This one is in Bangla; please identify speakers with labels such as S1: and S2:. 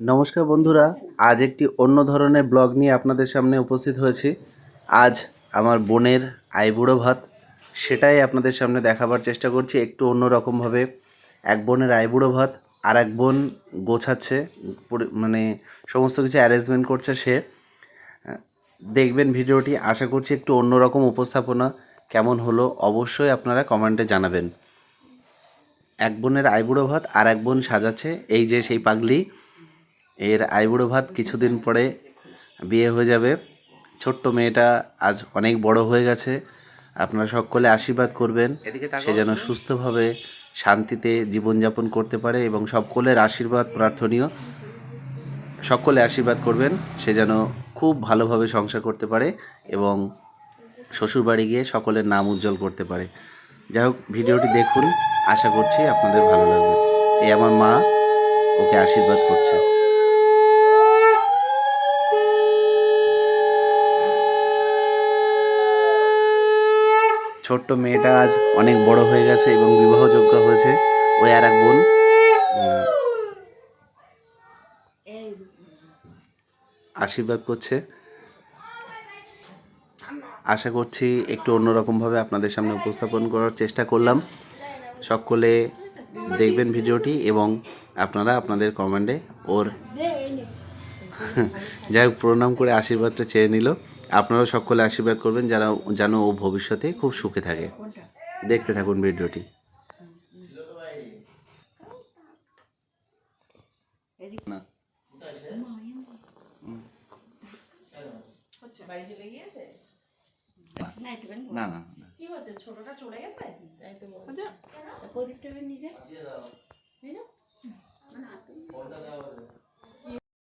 S1: নমস্কার বন্ধুরা, আজ একটি অন্য ধরনের ব্লগ নিয়ে আপনাদের সামনে উপস্থিত হয়েছি। আজ আমার বোনের আইবুড়ো ভাত, সেটাই আপনাদের সামনে দেখাবার চেষ্টা করছি একটু অন্য রকমভাবে এক বোনের আইবুড়ো ভাত, আর এক বোন গোছাচ্ছে মানে সমস্ত কিছু অ্যারেঞ্জমেন্ট করছে সে। দেখবেন ভিডিওটি, আশা করছি একটু অন্যরকম উপস্থাপনা কেমন হলো অবশ্যই আপনারা কমেন্টে জানাবেন। এক বোনের আইবুড়ো ভাত, আর এক বোন সাজাচ্ছে, এই যে সেই পাগলি। এর আইবুড়ো ভাত কিছুদিন পরে বিয়ে হয়ে যাবে। ছোট্ট মেয়েটা আজ অনেক বড় হয়ে গেছে। আপনারা সকলে আশীর্বাদ করবেন। সে যেন সুস্থভাবে শান্তিতে জীবনযাপন করতে পারে এবং সকলের আশীর্বাদ প্রার্থনীয়। সকলে আশীর্বাদ করবেন। সে যেন খুব ভালোভাবে সংসার করতে পারে এবং শ্বশুরবাড়ি গিয়ে সকলের নাম উজ্জ্বল করতে পারে। যাই হোক ভিডিওটি দেখুন। আশা করছি আপনাদের ভালো লাগবে। এই আমার মা ওকে আশীর্বাদ করছে। ছোট্ট মেয়েটা আজ অনেক বড় হয়ে গেছে এবং বিবাহযোগ্য হয়েছে। ওই আর এক বোন। আশীর্বাদ করছে। আশা করছি একটু অন্যরকমভাবে আপনাদের সামনে উপস্থাপন করার চেষ্টা করলাম। সকলে দেখবেন ভিডিওটি এবং আপনারা আপনাদের কমেন্টে ওর যাই হোক, প্রণাম করে আশীর্বাদটা চেয়ে নিল। আপনারাও সকলে আশীর্বাদ করবেন যারা যেন ও ভবিষ্যতে খুব সুখে থাকে। দেখতে থাকুন ভিডিওটি। না। না না না।
S2: কি হচ্ছে? ছোটটা চলে গেছে? তাই তো বলছি।
S3: প্রদীপটা নিজে